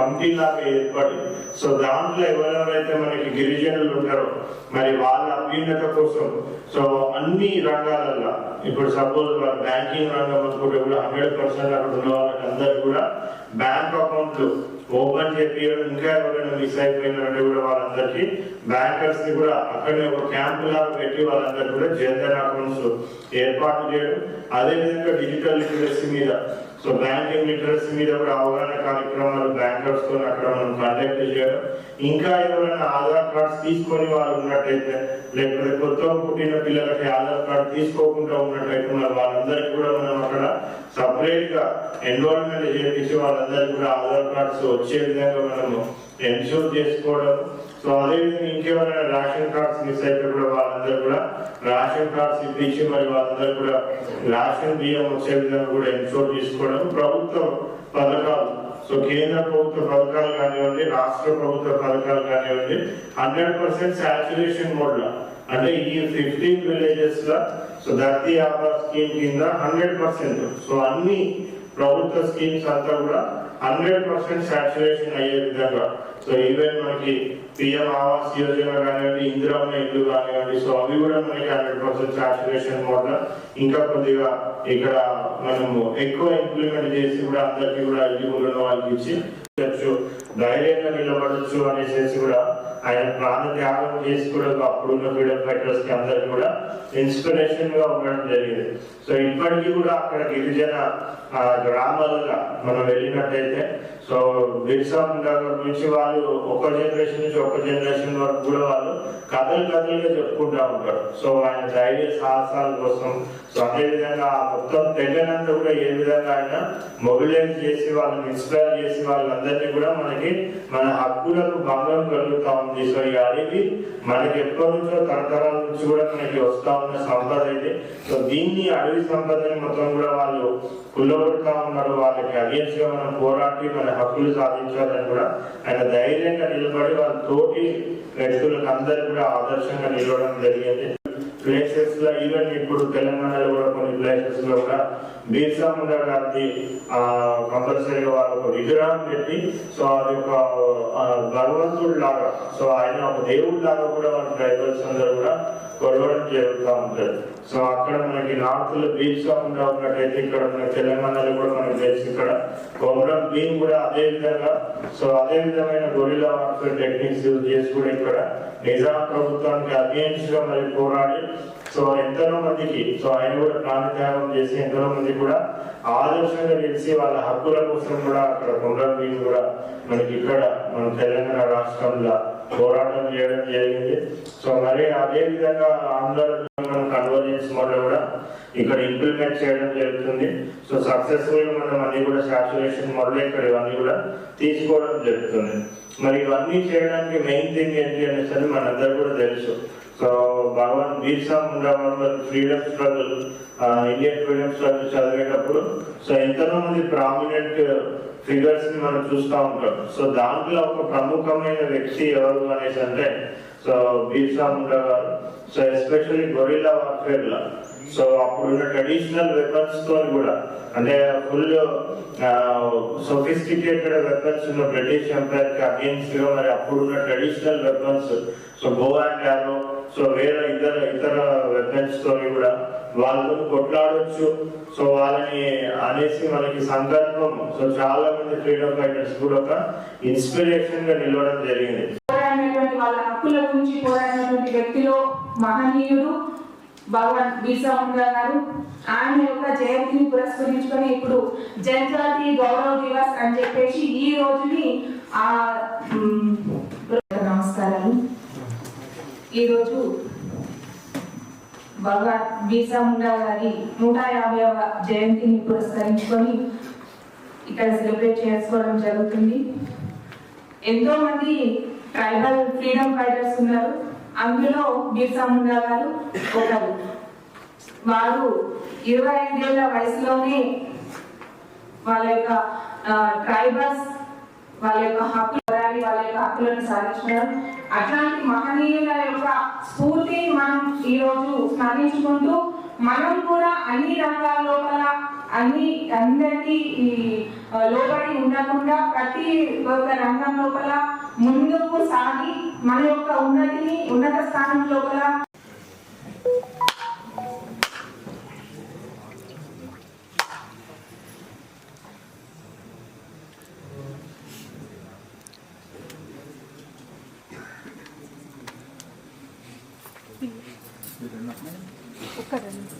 Committee లాగా ఏర్పడి so దాంట్లో ఎవరెవరైతే మనకి గిరిజనులు ఉంటారో మరి వాళ్ళ అభ్యున్నత కోసం సో అన్ని రంగాలలో ఇప్పుడు సపోజ్ వాళ్ళ బ్యాంకింగ్ రంగం అనుకుంటే కూడా హండ్రెడ్ పర్సెంట్ అక్కడ ఉన్న వాళ్ళకి అందరు కూడా బ్యాంక్ అకౌంట్లు ఓపెన్ చేపియడం ఇంకా ఎవరైనా మిస్ అయిపోయినారంటే కూడా వాళ్ళందరికీ బ్యాంకర్స్ని కూడా అక్కడనే ఒక క్యాంప్ లాగా పెట్టి వాళ్ళందరూ కూడా జనరల్ అకౌంట్స్ ఏర్పాటు చేయడం అదేవిధంగా డిజిటల్ లిటరసీ మీద సో బ్యాంకింగ్ లిటరసీ మీద కూడా అవగాహన కార్యక్రమాలు బ్యాంకర్స్తో అక్కడ మనం కండక్ట్ చేయడం. ఇంకా ఎవరైనా ఆధార్ కార్డ్స్ తీసుకొని వాళ్ళు ఉన్నట్టయితే లేకపోతే కొత్తగా పుట్టిన పిల్లలకి ఆధార్ కార్డ్ తీసుకోకుండా ఉన్నట్టయితే మరి వాళ్ళందరికీ కూడా మనం అక్కడ సపరేట్గా ఎన్రోల్మెంట్ చేపించి వాళ్ళందరికీ కూడా ఆధార్ కార్డ్స్ వచ్చే విధంగా మనము ఎన్షూర్ చేసుకోవడం. సో అదేవిధంగా ఇంకెవరైనా రేషన్ కార్డ్స్ మిస్ అయితే కూడా వాళ్ళందరూ కూడా రేషన్ కార్డ్స్ ఇప్పించి మరి వాళ్ళందరూ కూడా రేషన్ బియ్యం వచ్చే విధంగా కూడా ఎన్షూర్ చేసుకోవడం ప్రభుత్వ పథకాలు. సో కేంద్ర ప్రభుత్వ పథకాలు కానివ్వండి రాష్ట్ర ప్రభుత్వ పథకాలు కానివ్వండి హండ్రెడ్ పర్సెంట్ సాచురేషన్ మోడ్లో అంటే ఈ ఫిఫ్టీన్ విలేజెస్లో సో ధర్తీ ఆభా స్కీమ్ కింద హండ్రెడ్ పర్సెంట్. సో అన్ని ప్రభుత్వ స్కీమ్స్ అంతా కూడా హండ్రెడ్ పర్సెంట్ సాచురేషన్ అయ్యే విధంగా. సో ఈవెన్ మనకి పిఎం ఆవాస్ యోజన కానివ్వండి ఇందిరమ్మ ఇల్లు కానివ్వండి సో అవి కూడా మనకి హండ్రెడ్ పర్సెంట్ సాచురేషన్ మోడల్ ఇంకా కొద్దిగా ఇక్కడ మనము ఎక్కువ ఇంప్లిమెంట్ చేసి కూడా అందరికీ కూడా ఎలిజిబుల్ ఉన్న వాళ్ళకి ఇచ్చి వచ్చు, ధైర్యంగా నిలబడచ్చు అనేసి కూడా ఆయన ప్రాణ త్యాగం చేసి కూడా అప్పుడున్న ఫ్రీడమ్ ఫైటర్స్కి అందరికి కూడా ఇన్స్పిరేషన్గా ఉండడం జరిగింది. సో ఇప్పటికీ కూడా అక్కడ గిరిజన ఆ, గ్రామాలుగా మనం వెళ్ళినట్టయితే సో బిర్సా గారు నుంచి వాళ్ళు ఒక జనరేషన్ నుంచి ఒక జనరేషన్ వరకు కూడా వాళ్ళు కథలు కథలుగా చెప్పుకుంటా ఉంటారు. సో ఆయన ధైర్య సాహసాల కోసం సో అదే విధంగా ఆ మొత్తం తెగనంతా కూడా ఏ విధంగా ఆయన మొబిలైజ్ చేసి వాళ్ళని ఇన్స్పైర్ చేసి వాళ్ళందరినీ కూడా మనకి మన హక్కులకు భంగం కలుగుతా ఉంది. సో ఈ అడవి మనకి ఎప్పటి నుంచో తరతరాల నుంచి కూడా మనకి వస్తా ఉన్న సంపద ఇది. సో దీన్ని అడవి సంపదని మొత్తం కూడా వాళ్ళు కుల్లగొడతా ఉన్నారు. వాళ్ళకి అగేన్స్గా మనం పోరాటి మన హక్కులు సాధించాలని కూడా ఆయన ధైర్యంగా నిలబడి వాళ్ళ తోటి వ్యక్తులకు అందరు కూడా ఆదర్శంగా నిలవడం జరిగింది. ప్లేసెస్లో ఈవెన్ ఇప్పుడు తెలంగాణలో కూడా కొన్ని ప్లేసెస్లో కూడా బిర్సా ముండా గారిది కంపల్సరీగా వాళ్ళు ఒక విగ్రహం పెట్టి సో అది ఒక భగవంతుడు లాగా సో ఆయన ఒక దేవుడు లాగా కూడా వాళ్ళ ట్రైబల్స్ అందరూ కూడా కొలవడం జరుగుతూ ఉంటుంది. సో అక్కడ మనకి నార్త్లో బీచ్ కాకుండా ఉన్నట్టయితే ఇక్కడ మన తెలంగాణలో కూడా మనకి తెలుసు. ఇక్కడ కొమరం భీమ్ కూడా అదే విధంగా సో అదే విధమైన గొరిలా వార్ఫేర్ టెక్నిక్స్ యూజ్ చేసి కూడా ఇక్కడ నిజాం ప్రభుత్వానికి అగేన్స్ట్గా మరి పోరాడి సో ఎంతనో మందికి సో ఆయన కూడా ప్రాణత్యాగం చేసి ఎంతనో మంది కూడా ఆదర్శంగా నిలిచి వాళ్ళ హక్కుల కోసం కూడా అక్కడ కొమరం భీమ్ కూడా మనకి ఇక్కడ మన తెలంగాణ రాష్ట్రంలో పోరాటం చేయడం జరిగింది. సో మరి అదే విధంగా ఆంధ్రలో కన్వర్జెన్స్ మోడల్ కూడా ఇక్కడ ఇంప్లిమెంట్ చేయడం జరుగుతుంది. సో సక్సెస్ఫుల్ మనం అన్ని కూడా సాచురేషన్ మోడల్ ఇక్కడ ఇవన్నీ కూడా తీసుకోవడం జరుగుతుంది. మరి ఇవన్నీ చేయడానికి మెయిన్ థింగ్ ఏంటి అనేసి మనందరూ కూడా తెలుసు. సో భగవాన్ బీర్సా ముండా వాళ్ళ freedom struggle Indian freedom struggle చదివేటప్పుడు సో ఎంతనో మంది ప్రామినెంట్ ఫిగర్స్ని మనం చూస్తూ ఉంటాం. సో దాంట్లో ఒక ప్రముఖమైన వ్యక్తి ఎవరు అనేసి అంటే so Birsa Munda garu so especially guerrilla warfare లా. సో అప్పుడున్న ట్రెడిషనల్ వెపన్స్తో కూడా అంటే ఫుల్ సొఫిస్టికేటెడ్ వెపన్స్ ఉన్న బ్రిటిష్ ఎంపైర్కి అగేన్స్ట్గా మరి అప్పుడున్న traditional weapons so go and arrow so వేరే ఇతర ఇతర వెపన్స్తో కూడా వాళ్ళతో కొట్లాడొచ్చు. సో వాళ్ళని అనేసి మనకి సందర్భం సో చాలా మంది ఫ్రీడమ్ ఫైటర్స్ కూడా ఒక ఇన్స్పిరేషన్గా నిలవడం జరిగింది. వాళ్ళ హక్కుల గురించి పోరాడినటువంటి వ్యక్తిలో మహనీయుడు భగవాన్ బీసా ముండా గారు. ఆయన యొక్క జయంతిని పురస్కరించుకొని ఇప్పుడు జనజాతి గౌరవ దివస్ అని చెప్పేసి ఈ రోజుని ఆ నమస్కారాలు. ఈరోజు భగవాన్ బిర్సా గారి నూట యాభైవ జయంతిని పురస్కరించుకొని ఇక్కడ సెలబ్రేట్ చేసుకోవడం జరుగుతుంది. ఎంతో మంది ట్రైబల్ ఫ్రీడమ్ ఫైటర్స్ ఉన్నారు. అందులో బీర్సా ముండా గారు ఒకరు. వారు ఇరవై ఐదేళ్ళ వయసులోనే వాళ్ళ యొక్క ట్రైబల్స్ వాళ్ళ యొక్క హక్కులు చేయాలి వాళ్ళ యొక్క హక్కులను సాధించడం అట్లాంటి మహనీయుల యొక్క స్ఫూర్తిని మనం ఈ రోజు స్మరించుకుంటూ మనం కూడా అన్ని రంగాల లోపల అన్ని అందరికీ ఈ లోబడి ఉండకుండా ప్రతి ఒక్క రంగం లోపల ముందుకు సాగి మన యొక్క ఉన్నతిని ఉన్నత స్థానం లోపల ఒక్క రెండు